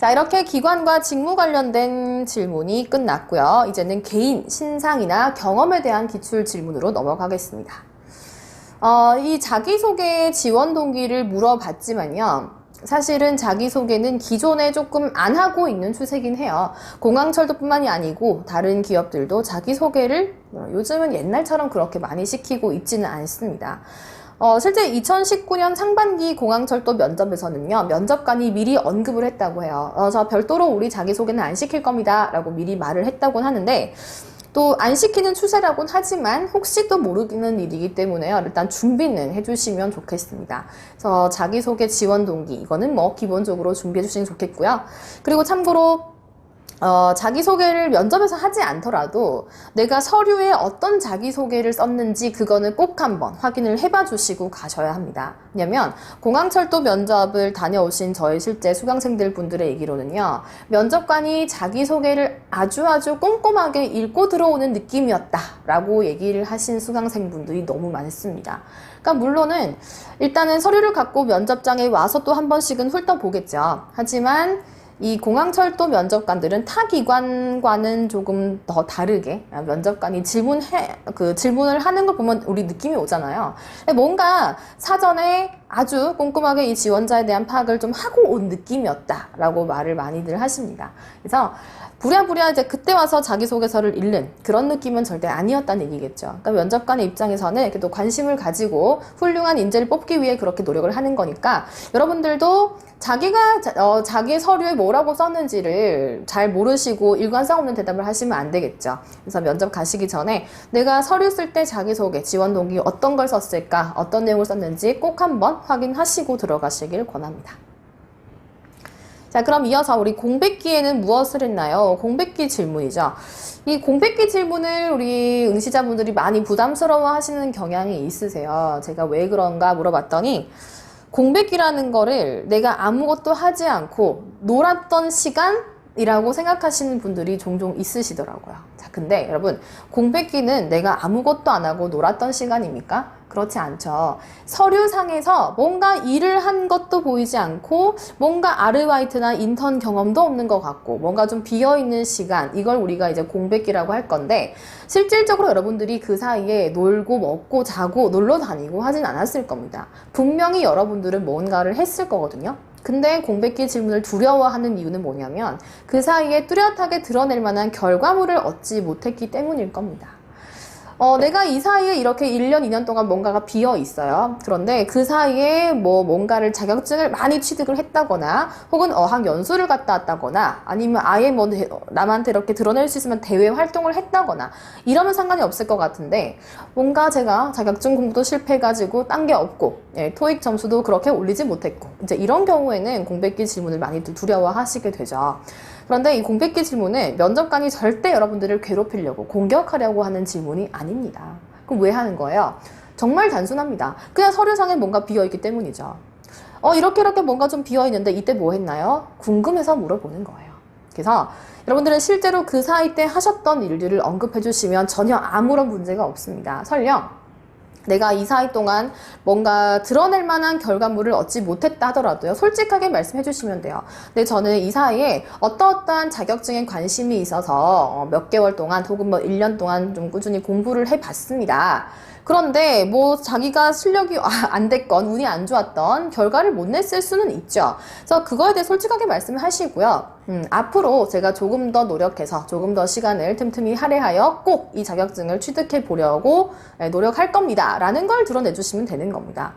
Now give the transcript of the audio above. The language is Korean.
자, 이렇게 기관과 직무 관련된 질문이 끝났고요. 이제는 개인, 신상이나 경험에 대한 기출 질문으로 넘어가겠습니다. 어, 이 자기소개 지원 동기를 물어봤지만요. 사실은 자기소개는 기존에 조금 안 하고 있는 추세긴 해요. 공항철도뿐만이 아니고 다른 기업들도 자기소개를 어, 요즘은 옛날처럼 그렇게 많이 시키고 있지는 않습니다. 어, 실제 2019년 상반기 공항철도 면접에서는요, 면접관이 미리 언급을 했다고 해요. 어, 저 별도로 우리 자기소개는 안 시킬 겁니다. 라고 미리 말을 했다고 하는데, 또 안 시키는 추세라고는 하지만 혹시 또 모르는 일이기 때문에요. 일단 준비는 해주시면 좋겠습니다. 그래서 자기소개 지원 동기 이거는 뭐 기본적으로 준비해 주시면 좋겠고요. 그리고 참고로 어, 자기소개를 면접에서 하지 않더라도 내가 서류에 어떤 자기소개를 썼는지 그거는 꼭 한번 확인을 해봐 주시고 가셔야 합니다. 왜냐면 공항철도 면접을 다녀오신 저희 실제 수강생들 분들의 얘기로는요. 면접관이 자기소개를 아주 아주 꼼꼼하게 읽고 들어오는 느낌이었다 라고 얘기를 하신 수강생분들이 너무 많습니다. 그러니까 물론은 일단은 서류를 갖고 면접장에 와서 또 한 번씩은 훑어보겠죠. 하지만 이 공항철도 면접관들은 타 기관과는 조금 더 다르게 면접관이 질문해 그 질문을 하는 걸 보면 우리 느낌이 오잖아요. 뭔가 사전에 아주 꼼꼼하게 이 지원자에 대한 파악을 좀 하고 온 느낌이었다라고 말을 많이들 하십니다. 그래서 부랴부랴 이제 그때 와서 자기소개서를 읽는 그런 느낌은 절대 아니었다는 얘기겠죠. 그러니까 면접관의 입장에서는 그래도 관심을 가지고 훌륭한 인재를 뽑기 위해 그렇게 노력을 하는 거니까 여러분들도 자기가 자, 어, 자기 서류에 뭐라고 썼는지를 잘 모르시고 일관성 없는 대답을 하시면 안 되겠죠. 그래서 면접 가시기 전에 내가 서류 쓸 때 자기소개, 지원 동기 어떤 걸 썼을까, 어떤 내용을 썼는지 꼭 한번 확인하시고 들어가시길 권합니다. 자, 그럼 이어서 우리 공백기에는 무엇을 했나요? 공백기 질문이죠. 이 공백기 질문을 우리 응시자분들이 많이 부담스러워 하시는 경향이 있으세요. 제가 왜 그런가 물어봤더니, 공백기라는 거를 내가 아무것도 하지 않고 놀았던 시간 이라고 생각하시는 분들이 종종 있으시더라고요. 자, 근데 여러분, 공백기는 내가 아무것도 안 하고 놀았던 시간입니까? 그렇지 않죠. 서류상에서 뭔가 일을 한 것도 보이지 않고 뭔가 아르바이트나 인턴 경험도 없는 것 같고 뭔가 좀 비어있는 시간 이걸 우리가 이제 공백기라고 할 건데 실질적으로 여러분들이 그 사이에 놀고 먹고 자고 놀러 다니고 하진 않았을 겁니다. 분명히 여러분들은 뭔가를 했을 거거든요. 근데 공백기 질문을 두려워하는 이유는 뭐냐면 그 사이에 뚜렷하게 드러낼 만한 결과물을 얻지 못했기 때문일 겁니다. 어, 내가 이 사이에 이렇게 1년, 2년 동안 뭔가가 비어 있어요. 그런데 그 사이에 뭐 뭔가를 자격증을 많이 취득을 했다거나 혹은 어학 연수를 갔다 왔다거나 아니면 아예 뭐 남한테 이렇게 드러낼 수 있으면 대외 활동을 했다거나 이러면 상관이 없을 것 같은데 뭔가 제가 자격증 공부도 실패해가지고 딴 게 없고 예, 토익 점수도 그렇게 올리지 못했고 이제 이런 경우에는 공백기 질문을 많이 두려워하시게 되죠. 그런데 이 공백기 질문은 면접관이 절대 여러분들을 괴롭히려고 공격하려고 하는 질문이 아닙니다. 그럼 왜 하는 거예요? 정말 단순합니다. 그냥 서류상에 뭔가 비어있기 때문이죠. 어, 이렇게 이렇게 뭔가 좀 비어있는데 이때 뭐 했나요? 궁금해서 물어보는 거예요. 그래서 여러분들은 실제로 그 사이 때 하셨던 일들을 언급해 주시면 전혀 아무런 문제가 없습니다. 설령 내가 이 사이 동안 뭔가 드러낼 만한 결과물을 얻지 못했다 하더라도요. 솔직하게 말씀해 주시면 돼요. 근데 저는 이 사이에 어떠어떠한 자격증에 관심이 있어서 어, 몇 개월 동안 혹은 뭐 1년 동안 좀 꾸준히 공부를 해 봤습니다. 그런데 뭐 자기가 실력이 아, 안 됐건 운이 안 좋았던 결과를 못 냈을 수는 있죠. 그래서 그거에 대해 솔직하게 말씀을 하시고요. 음, 앞으로 제가 조금 더 노력해서 조금 더 시간을 틈틈이 할애하여 꼭 이 자격증을 취득해 보려고 예, 노력할 겁니다. 라는 걸 드러내 주시면 되는 겁니다.